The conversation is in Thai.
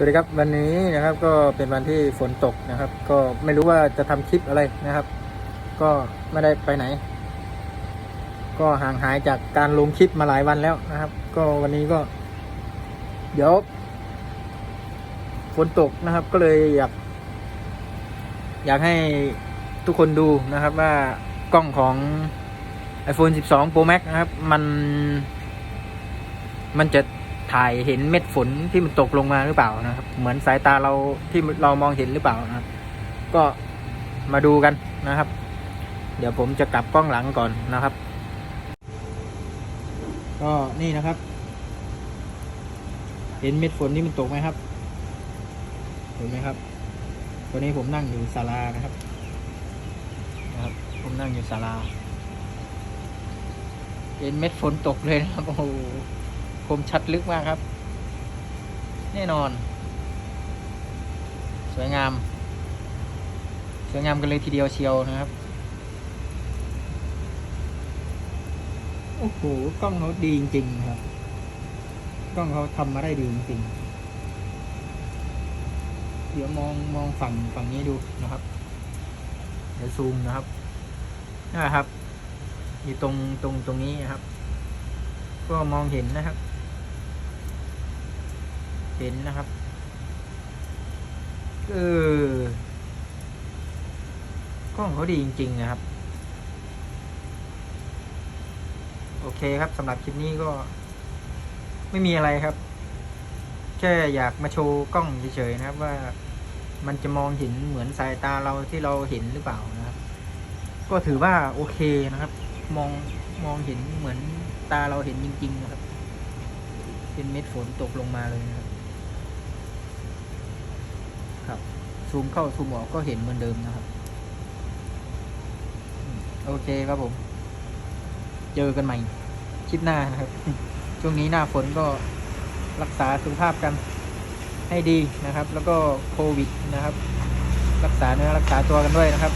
สวัสดีครับวันนี้นะครับก็เป็นวันที่ฝนตกนะครับ ก็ไม่รู้ว่าจะทำคลิปอะไรนะครับ ก็ไม่ได้ไปไหน ก็ห่างหายจากการลงคลิปมาหลายวันแล้วนะครับ ก็วันนี้ก็ เดี๋ยวฝนตกนะครับ ก็เลยอยาก อยากให้ทุกคนดูนะครับว่ากล้องของ iPhone 12 Pro Max นะครับ มัน มันจะ ถ่ายเห็นเม็ดฝนที่มันตกลงมาหรือเปล่านะครับ เหมือนสายตาเราที่เรามองเห็นหรือเปล่านะครับ ก็มาดูกันนะครับ เดี๋ยวผมจะกลับกล้องหลังก่อนนะครับ ก็นี่นะครับ เห็นเม็ดฝนที่มันตกไหมครับ เห็นไหมครับตอนนี้ผมนั่งอยู่ศาลานะครับ นะครับ ผมนั่งอยู่ศาลาเห็นเม็ดฝนตกเลยนะครับโอ้โห คมชัดลึกมากครับ แน่นอน สวยงาม สวยงามกันเลยทีเดียวเชียวนะครับโอ้โหกล้องเขาดีจริงๆครับ กล้องเขาทำมาได้ดีจริงๆ เดี๋ยวมองมองฝั่งฝั่งนี้ดูนะครับ เดี๋ยวซูมนะครับนะครับ อยู่ตรงตรงตรงนี้นะครับ ก็มองเห็นนะครับ เห็นนะครับ เออกล้องเขาดีจริง ๆ นะครับ โอเคครับสำหรับคลิปนี้ก็ ไม่มีอะไรครับ แค่อยากมาโชว์กล้องเฉยๆนะครับว่ามันจะมองเห็นเหมือนสายตาเราที่เราเห็นหรือเปล่านะครับ ก็ถือว่าโอเคนะครับ มองมองเห็นเหมือนตาเราเห็นจริง ๆ นะครับ เป็นเม็ดฝนตกลงมาเลยนะครับ ครับ ซูมเข้าซูมออกก็เห็นเหมือนเดิมนะครับ โอเคครับผม เจอกันใหม่คลิปหน้านะครับ ช่วงนี้หน้าฝนก็รักษาสุขภาพกันให้ดีนะครับ แล้วก็โควิดนะครับ รักษาเนื้อรักษาตัวกันด้วยนะครับ